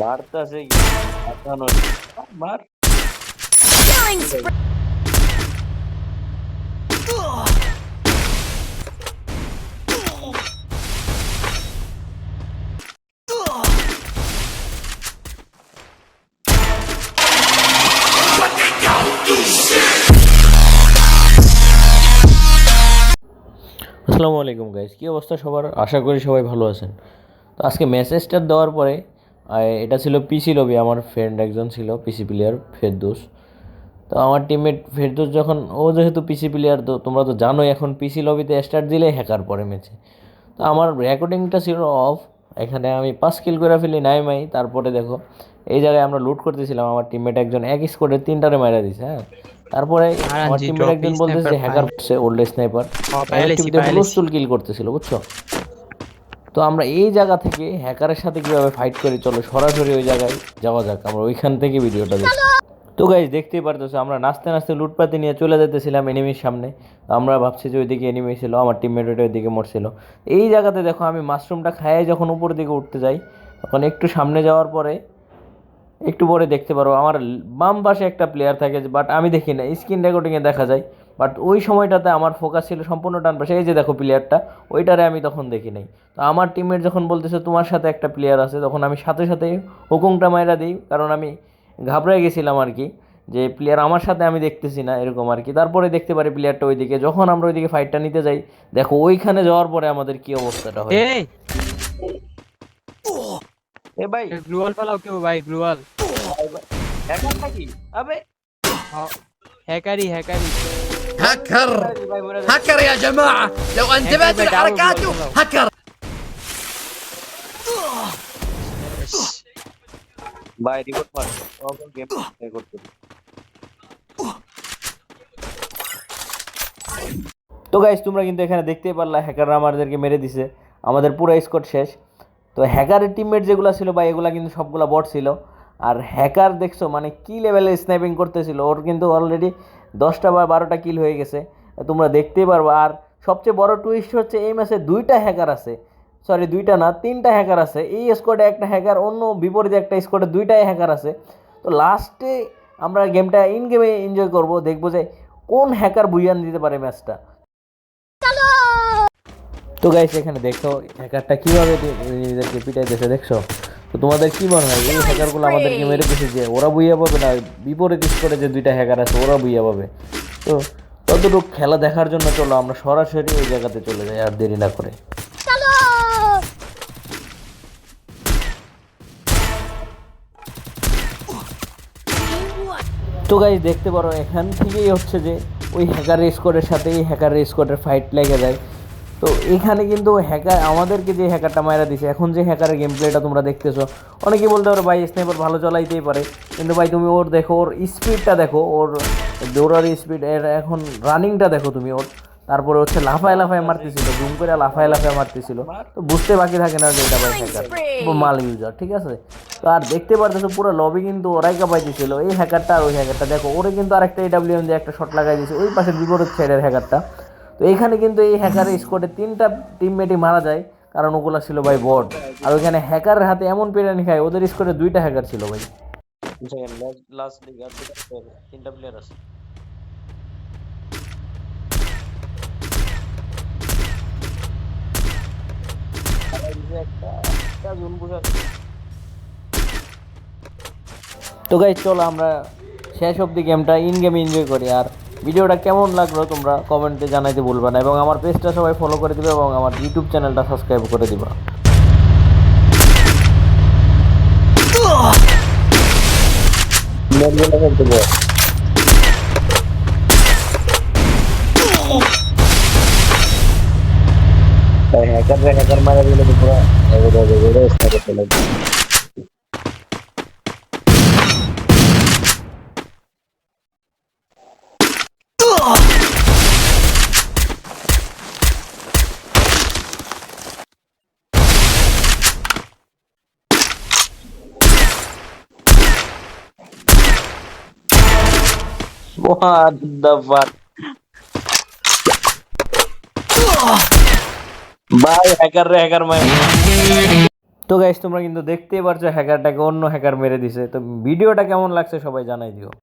মারতাছে কি মার Killing spree. আসসালামু আলাইকুম গাইস কী অবস্থা সবার? আশা করি সবাই ভালো আছেন। তো আজকে মেসেজটা দেওয়ার পরে এটা ছিল পিসি লবি আমার ফ্রেন্ড একজন ছিল পিসি প্লেয়ার ফেরদৌস। তো আমার টিমমেট ফেরদৌস যখন ও যেহেতু পিসি প্লেয়ার তো তোমরা তো জানোই এখন পিসি লবিতে স্টার্ট দিলে হ্যাকার পড়ে ম্যাচে তো আমার রেকর্ডিংটা ছিল অফ এখানে আমি পাঁচ কিল করে ফেলি নাই মাই তারপরে দেখো এই জায়গায় আমরা লুট করতেছিলাম আমার টিমমেট একজন এক স্কোরে তিনটারে মারা দিছে হ্যাঁ? তারপরে আমার টিমমেট একজন বলতেছে হ্যাকার ওল্ড স্নাইপার কিল করতেছিল বুঝছ? তো আমরা এই জায়গা থেকে হ্যাকারের সাথে কীভাবে ফাইট করি? চলো সরাসরি ওই জায়গায় যাওয়া যাক। আমরা ওইখান থেকে ভিডিওটা দেখি। তো গাইজ দেখতেই পারতেছো, আমরা নাচতে নাচতে লুটপাতি নিয়ে চলে যেতেছিলাম এনিমির সামনে। আমরা ভাবছি যে ওইদিকে এনিমি ছিল, আমার টিমমেট ওইদিকে মরছিল। এই জায়গাতে দেখো, আমি মাশরুমটা খাইয়ে যখন উপরের দিকে উঠতে যাই, তখন একটু সামনে যাওয়ার পরে একটু পরে দেখতে পারব আমার বাম পাশে একটা প্লেয়ার থাকে বাট আমি দেখি না। স্ক্রিন রেকর্ডিংয়ে দেখা যায়। বাট ওই সময়টাতে আমার ফোকাস ছিল সম্পূর্ণ ডান পাশে। এই যে দেখো প্লেয়ারটা ওইটারে আমি তখন দেখি নাই। তো আমার টিমের যখন বলতেছে তোমার সাথে একটা প্লেয়ার আছে তখন আমি সাথে সাথে হুকুমটা মায়েরা দিই। কারণ আমি ঘাবড়ে গেছিলাম আর কি যে প্লেয়ার আমার সাথে আমি দেখতেছি না এরকম আর কি। তারপরে দেখতে পারি প্লেয়ারটা ওইদিকে। যখন আমরা ওইদিকে ফাইটটা নিতে যাই দেখো ওইখানে যাওয়ার পরে আমাদের কি অবস্থাটা হয়। এ ভাই। গ্লুয়াল পালাও কেউ ভাই গ্লুয়াল হ্যাকার নাকি? আবে। হ্যাকারি হ্যাকারি هكر ভাই মরে যাবে। هكر يا جماعة لو انتبهتوا هكر لحركاته بدعوة. هكر ভাই রিপোর্ট মার সব গেম রেকর্ড করি তো গাইস তোমরা কিন্তু এখানে দেখতেই পারলা হ্যাকাররা আমাদেরকে মেরে দিছে আমাদের পুরো স্কোর শেষ তো হ্যাকারের টিমমেট যেগুলো ছিল বা এগুলা কিন্তু সবগুলা বট ছিল আর হ্যাকার দেখছ মানে কি লেভেলে স্নাইপিং করতেছিল? ওর কিন্তু অলরেডি দশটা বা বারোটা কিল হয়ে গেছে। তোমরা দেখতেই পারবা। আর সবচেয়ে বড় টুইস্ট হচ্ছে, এই ম্যাচে দুইটা হ্যাকার আছে। সরি দুইটা না, তিনটা হ্যাকার আছে। এই স্কোয়াডে একটা হ্যাকার অন্য বিপরীতে একটা স্কোয়াডে দুইটাই হ্যাকার আছে। তো লাস্টে আমরা গেমটা ইন গেমে এনজয় করব, দেখব যে কোন হ্যাকার বুইয়ান দিতে পারে ম্যাচটা তো গাইস এখানে দেখো হ্যাকারটা কীভাবে নিজেদেরকে পিটাইতেছে, দেখছ? তো তোমাদের কি মনে হয়? এই হ্যাকারগুলো আমাদেরকে মেরে দিয়েছে যে? ওরা বুইয়া পাবে না? বিপরীত করে যে দুইটা হ্যাকার আছে ওরা বুইয়া পাবে। তো ততটুকু খেলা দেখার জন্য চলো আমরা সরাসরি ওই জায়গাতে চলে যাই আর দেরি না করে। তো গাইজ দেখতে পারো এখান থেকেই হচ্ছে যে ওই হ্যাকার স্কোয়াডের সাথে এই হ্যাকার স্কোয়াডের ফাইট লেগে যায়। তো এখানে কিন্তু হ্যাকার আমাদেরকে যে হ্যাকারটা মায়েরা দিছে, এখন যে হ্যাকারের গেম প্লেটা তোমরা দেখতেছো, অনেকেই বলতে পারো, ভাই স্নাইপার ভালো চালাইতেই পারে। কিন্তু ভাই, তুমি ওর দেখো, ওর স্পিডটা দেখো, ওর দৌড়ার স্পিড এর এখন রানিংটা দেখো তুমি ওর। তারপরে হচ্ছে লাফায় লাফায় মারতেছিল জুম করে লাফায় লাফায় মারতেছিল। তো বুঝতে বাকি থাকে না যে এটা ভাই হ্যাকার মাল ইউজার ঠিক আছে? তো আর দেখতে পারতেছো, পুরো লবি কিন্তু ওরাই কাপাই দিছিল। এই হ্যাকারটা আর ওই হ্যাকারটা দেখো, ওরে কিন্তু আরেকটা এডাব্লিউএম দিয়ে একটা শট লাগাই দিয়েছে ওই পাশে বিপরীত সাইডের হ্যাকারটা তো এখানে কিন্তু এই হ্যাকার স্কোয়াডে তিনটা টিমমেটই মারা যায় কারণ ওগুলা ছিল ভাই বট আর ওইখানে হ্যাকারের হাতে এমন পেরানি খায় ওদের স্কোয়াডে দুইটা হ্যাকার ছিল ভাই। লাস্ট লিগ আর তিনটা প্লেয়ার আছে। তো গাই চলো আমরা শেষ অবধি গেমটা ইন গেম এনজয় করি আর ভিডিওটা কেমন লাগল তোমরা কমেন্টে জানাইতে ভুলবা না এবং আমার পেজটা সবাই ফলো করে দিবে এবং আমার ইউটিউব চ্যানেলটা সাবস্ক্রাইব করে দিবা মেরগুলো খেলতে বল ভাই হ্যাকার রে হ্যাকার মারা দিলে তো পুরো এগোতে হবে ঘুরে স্টার্ট করতে লাগবে What the fuck? ভাই হ্যাকার রে হ্যাকার তো গাইস তোমরা কিন্তু দেখতেই পারছ হ্যাকারটাকে অন্য হ্যাকার মেরে দিছে। তো ভিডিওটা কেমন লাগছে সবাই জানাই দিও।